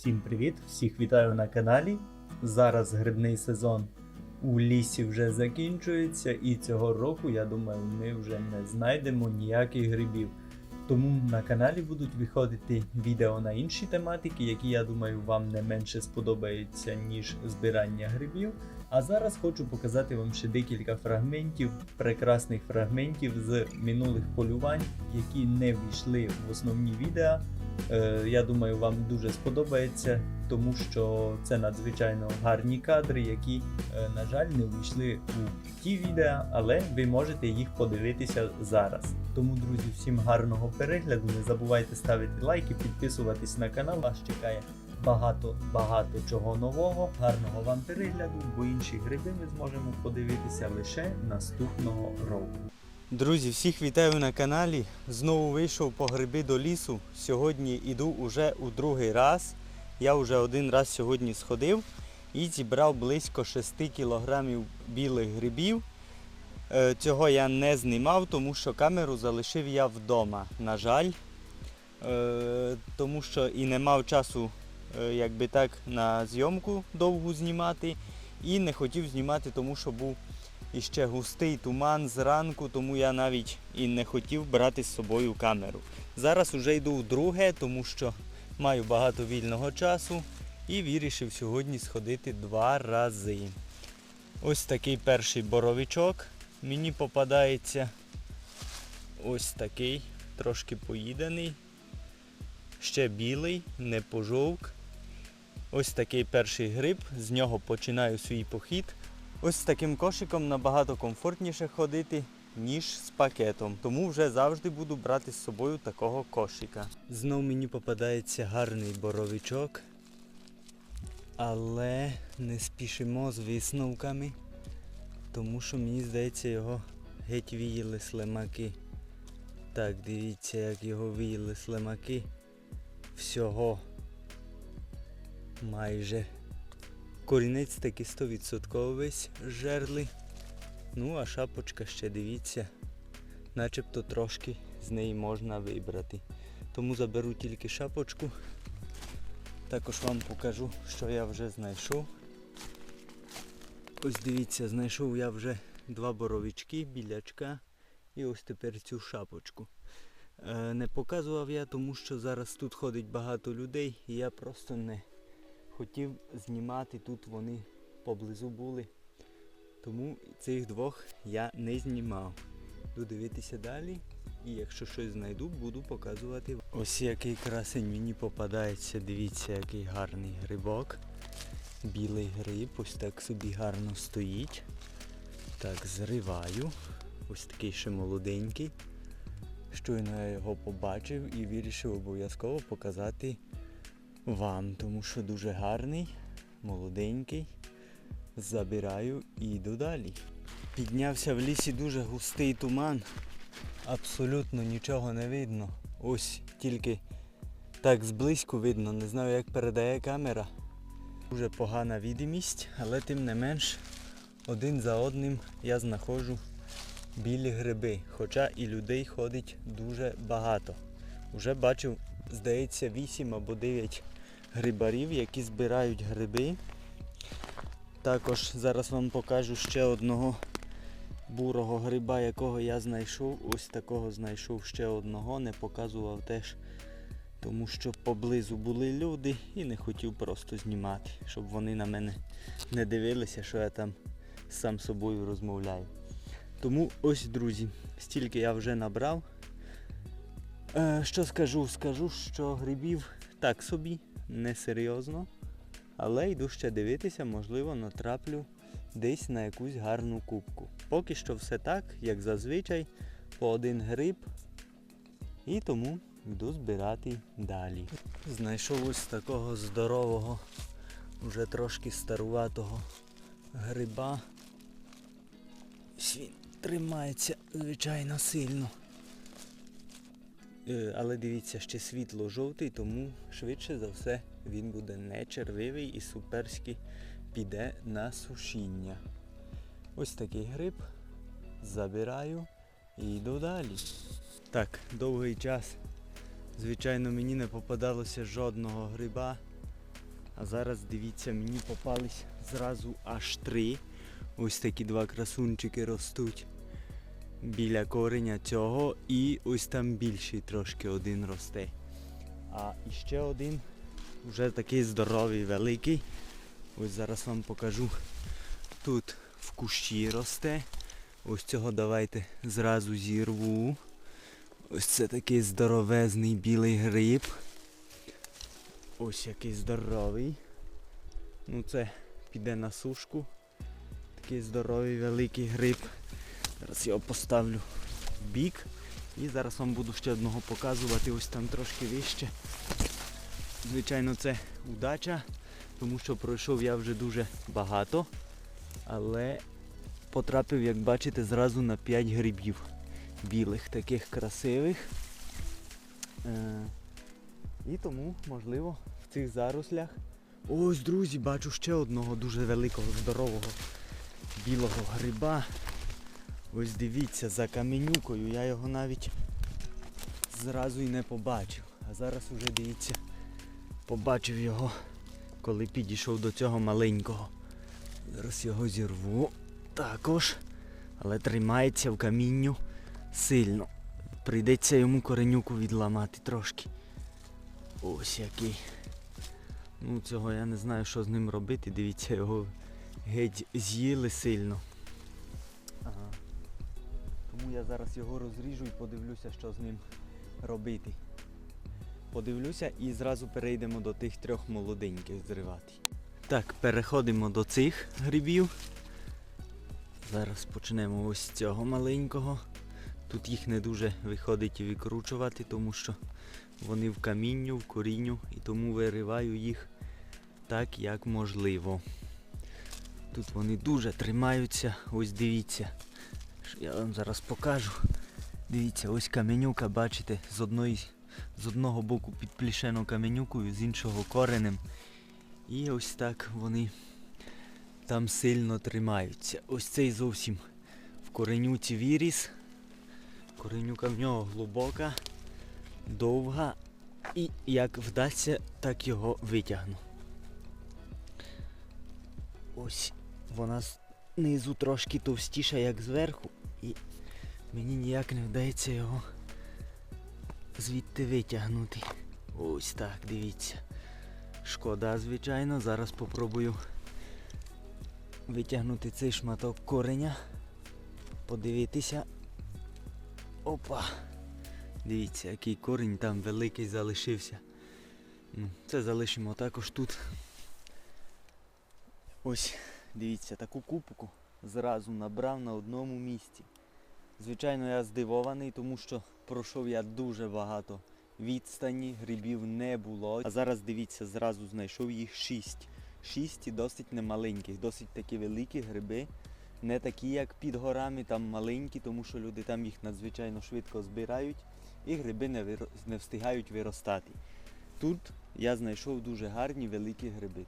Всім привіт! Всіх вітаю на каналі. Зараз грибний сезон у лісі вже закінчується, і цього року, я думаю, ми вже не знайдемо ніяких грибів. Тому на каналі будуть виходити відео на інші тематики, які я думаю вам не менше сподобаються, ніж збирання грибів. А зараз хочу показати вам ще декілька фрагментів, прекрасних фрагментів з минулих полювань, які не війшли в основні відео. Е, Я думаю, вам дуже сподобається, тому що це надзвичайно гарні кадри, які, е, на жаль, не увійшли у ті відео, але ви можете їх подивитися зараз. Тому, друзі, всім гарного перегляду. Не забувайте ставити лайки, підписуватись на канал. Вас чекає багато багато чого нового. Гарного вам перегляду, бо інші гриби ми зможемо подивитися лише наступного року. Друзі, всіх вітаю на каналі. Знову вийшов по гриби до лісу. Сьогодні іду уже у другий раз. Я вже один раз сьогодні сходив і зібрав близько 6 кілограмів білих грибів. Е, Цього я не знімав, тому що камеру залишив я вдома. На жаль, Е, тому що і не мав часу е, якби так на зйомку довгу знімати. І не хотів знімати, тому що був іще густий туман зранку, тому я навіть і не хотів брати з собою камеру. Зараз уже йду вдруге, тому що маю багато вільного часу і вирішив сьогодні сходити два рази. Ось такий перший боровичок мені попадається. Ось такий, трошки поїдений. Ще білий, не пожовк. Ось такий перший гриб, з нього починаю свій похід. Ось з таким кошиком набагато комфортніше ходити, ніж з пакетом. Тому вже завжди буду брати з собою такого кошика. Знов мені попадається гарний боровичок. Але не спішимо з висновками, тому що мені здається його геть віяли слимаки. Так, дивіться, як його віяли слимаки. Всього майже Корінець таки 100% весь жерли. Ну, а шапочка ще дивіться, начебто трошки з неї можна вибрати. Тому заберу тільки шапочку. Також вам покажу, що я вже знайшов. Ось дивіться, знайшов я вже два боровички, білячка і ось тепер цю шапочку. Е, Не показував я, тому що зараз тут ходить багато людей і я просто не хотів знімати, тут вони поблизу були. Тому цих двох я не знімав. Буду дивитися далі. І якщо щось знайду, буду показувати. Ось який красень мені попадається. Дивіться, який гарний грибок. Білий гриб, ось так собі гарно стоїть. Так, зриваю. Ось такий ще молоденький. Щойно я його побачив і вирішив обов'язково показати вам, тому що дуже гарний, молоденький. Забираю і йду далі. Піднявся в лісі дуже густий туман. Абсолютно нічого не видно. Ось тільки так зблизьку видно, не знаю як передає камера. Дуже погана відомість, але тим не менш один за одним я знаходжу білі гриби. Хоча і людей ходить дуже багато. Уже бачив, здається, 8 або 9 грибарів, які збирають гриби. Також зараз вам покажу ще одного бурого гриба, якого я знайшов. Ось такого знайшов ще одного, не показував теж, тому що поблизу були люди і не хотів просто знімати, щоб вони на мене не дивилися, що я там сам собою розмовляю. Тому ось, друзі, стільки я вже набрав. Е, що скажу? Скажу, що грибів так собі, несерйозно. Але йду ще дивитися, можливо, натраплю десь на якусь гарну кубку. Поки що все так, як зазвичай, по один гриб. І тому йду збирати далі. Знайшов ось такого здорового, вже трошки старуватого гриба. Ось Він тримається, звичайно, сильно. Е, Але дивіться, ще світло жовтий, тому швидше за все він буде не червивий і суперськи піде на сушіння. Ось такий гриб. Забираю і йду далі. Так, довгий час. Звичайно, мені не попадалося жодного гриба. А зараз дивіться, мені попались зразу аж три. Ось такі два красунчики ростуть біля кореня цього. І ось там більший трошки один росте. А іще один вже такий здоровий, великий. Ось зараз вам покажу. Тут в кущі росте. Ось цього давайте зразу зірву. Ось це такий здоровезний білий гриб. Ось який здоровий. Ну це піде на сушку. Такий здоровий великий гриб. Зараз його поставлю в бік. І зараз вам буду ще одного показувати, ось там трошки вище. Звичайно, це удача, тому що пройшов я вже дуже багато, але потрапив, як бачите, зразу на 5 грибів білих, таких красивих. Е, і тому, можливо, в цих зарослях. Ось, друзі, бачу ще одного дуже великого, здорового білого гриба. Ось дивіться, за каменюкою, я його навіть зразу і не побачив. А зараз уже дивіться, побачив його, коли підійшов до цього маленького. Зараз його зірву також, але тримається в камінню сильно. Прийдеться йому коренюку відламати трошки. Ось який. Ну цього я не знаю, що з ним робити. Дивіться, його геть з'їли сильно. Я зараз його розріжу і подивлюся, що з ним робити. Подивлюся і зразу перейдемо до тих трьох молоденьких зривати. Так, переходимо до цих грибів. Зараз почнемо ось з цього маленького. Тут їх не дуже виходить викручувати, тому що вони в камінню, в корінню, і тому вириваю їх так, як можливо. Тут вони дуже тримаються, ось дивіться. Я вам зараз покажу. Дивіться, ось каменюка, бачите, з одної, з одного боку підплішено каменюкою, з іншого коренем. І ось так вони там сильно тримаються. Ось цей зовсім в коренюці віріс. Коренюка в нього глибока, довга. І як вдасться, так його витягну. Ось вона знизу трошки товстіша, як зверху, і мені ніяк не вдається його звідти витягнути. Ось так, дивіться. Шкода, звичайно, зараз попробую витягнути цей шматок кореня, подивитися. Опа! Дивіться, який корінь там великий залишився. Це залишимо також тут. Ось, дивіться, таку кубку зразу набрав на одному місці. Звичайно, я здивований, тому що пройшов я дуже багато відстані, грибів не було. А зараз дивіться, зразу знайшов їх шість. Шість і досить немаленьких, досить такі великі гриби. Не такі, як під горами, там маленькі, тому що люди там їх надзвичайно швидко збирають і гриби не, виро- не встигають виростати. Тут я знайшов дуже гарні великі гриби.